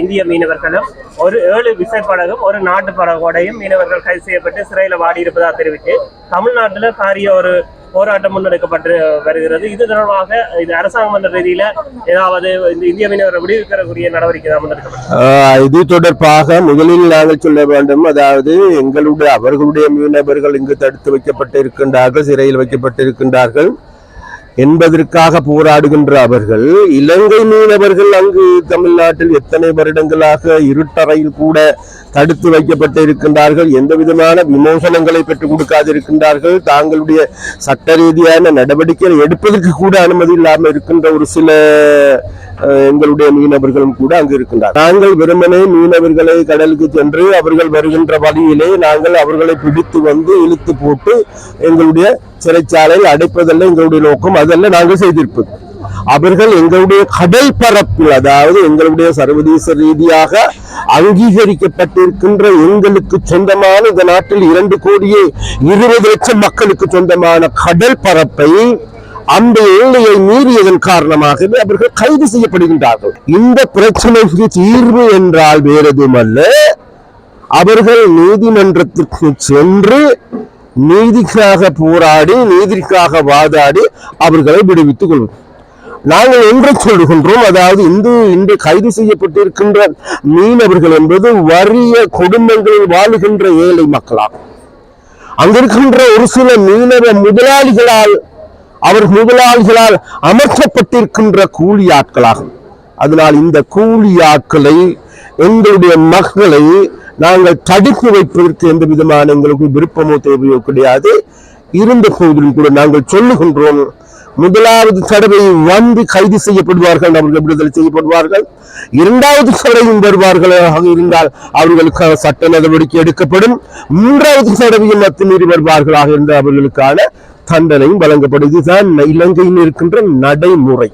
இந்திய மீனவர்களும் ஒரு ஏழு விசைப்படகும் ஒரு நாட்டு படகோடையும் மீனவர்கள் கைது செய்யப்பட்டு சிறையில் வாடியிருப்பதாக தெரிவித்து தமிழ்நாட்டில் பாரிய ஒரு போராட்டம் முன்னெடுக்கப்பட்டு வருகிறது. இது தொடர்பாக இது அரசாங்கம் என்ற ரீதியில் ஏதாவது இந்த இந்திய மீனவரை விடுவிக்கக்கூடிய நடவடிக்கை தான் முன்னெடுக்கப்பட்டது இது தொடர்பாக முதலில் நாங்கள் சொல்ல வேண்டும். அதாவது எங்களுடைய அவர்களுடைய மீனவர்கள் இங்கு தடுத்து வைக்கப்பட்டு இருக்கின்றார்கள் சிறையில் வைக்கப்பட்டு இருக்கின்றார்கள் என்பதற்காக போராடுகின்ற அவர்கள் இலங்கை மீனவர்கள் அங்கு தமிழ்நாட்டில் எத்தனை வருடங்களாக இருட்டறையில் கூட தடுத்து வைக்கப்பட்டு இருக்கின்றார்கள் எந்த விதமான விமோசனங்களை பெற்றுக் கொடுக்காதிருக்கின்றார்கள் தாங்களுடைய சட்ட ரீதியான நடவடிக்கைகள் எடுப்பதற்கு கூட அனுமதி இல்லாமல் இருக்கின்ற ஒரு சில எங்களுடைய மீனவர்களும் கூட அங்கு இருக்கின்றார். நாங்கள் வெறுமனே மீனவர்களை கடலுக்கு சென்று அவர்கள் வருகின்ற வழியிலே நாங்கள் அவர்களை பிடித்து வந்து இழுத்து போட்டு எங்களுடைய சிறைச்சாலையில் அடைப்பதல்ல எங்களுடைய நோக்கம் அதல்ல நாங்கள் செய்திருப்பது. அவர்கள் எங்களுடைய கடல் பரப்பில் அதாவது எங்களுடைய சர்வதேச ரீதியாக அங்கீகரிக்கப்பட்டிருக்கின்ற எங்களுக்கு சொந்தமான இந்த நாட்டில் இரண்டு கோடியே இருபது லட்சம் மக்களுக்கு சொந்தமான கடல் பரப்பை அந்த எல்லையை மீறியதன் காரணமாகவே அவர்கள் கைது செய்யப்படுகின்றார்கள். இந்த பிரச்சனைக்கு தீர்வு என்றால் வேறெதுமல்ல. எதுவுமல்ல அவர்கள் நீதிமன்றத்திற்கு சென்று நீதிக்காக போராடி நீதிக்காக வாதாடி அவர்களை விடுவித்துக் கொள்வோம் நாங்கள் என்று சொல்லுகின்றோம் அதாவது இந்து இன்று கைது செய்யப்பட்டிருக்கின்ற மீனவர்கள் என்பது வறிய குடும்பங்களில் வாழுகின்ற ஏழை மக்களாகும். அங்கிருக்கின்ற ஒரு சில மீனவ முதலாளிகளால் அவர் முதலாளிகளால் அமர்த்தப்பட்டிருக்கின்ற கூலி ஆட்களாகும் அதனால் இந்த கூலி ஆட்களை எங்களுடைய மக்களை நாங்கள் தடுத்து வைப்பதற்கு எந்த விதமான எங்களுக்கு விருப்பமோ தேவையோ கிடையாது. இருந்த போதிலும் கூட நாங்கள் சொல்லுகின்றோம் முதலாவது தடவை வந்து கைது செய்யப்படுவார்கள் அவர்கள் விடுதலை செய்யப்படுவார்கள். இரண்டாவது தடவையும் வருவார்களாக இருந்தால் அவர்களுக்கான சட்ட நடவடிக்கை எடுக்கப்படும். மூன்றாவது தடவையும் அத்துமீறி வருவார்களாக இருந்தால் அவர்களுக்கான தண்டனையும் வழங்கப்படுகிறது இதுதான் இலங்கையில் இருக்கின்ற நடைமுறை.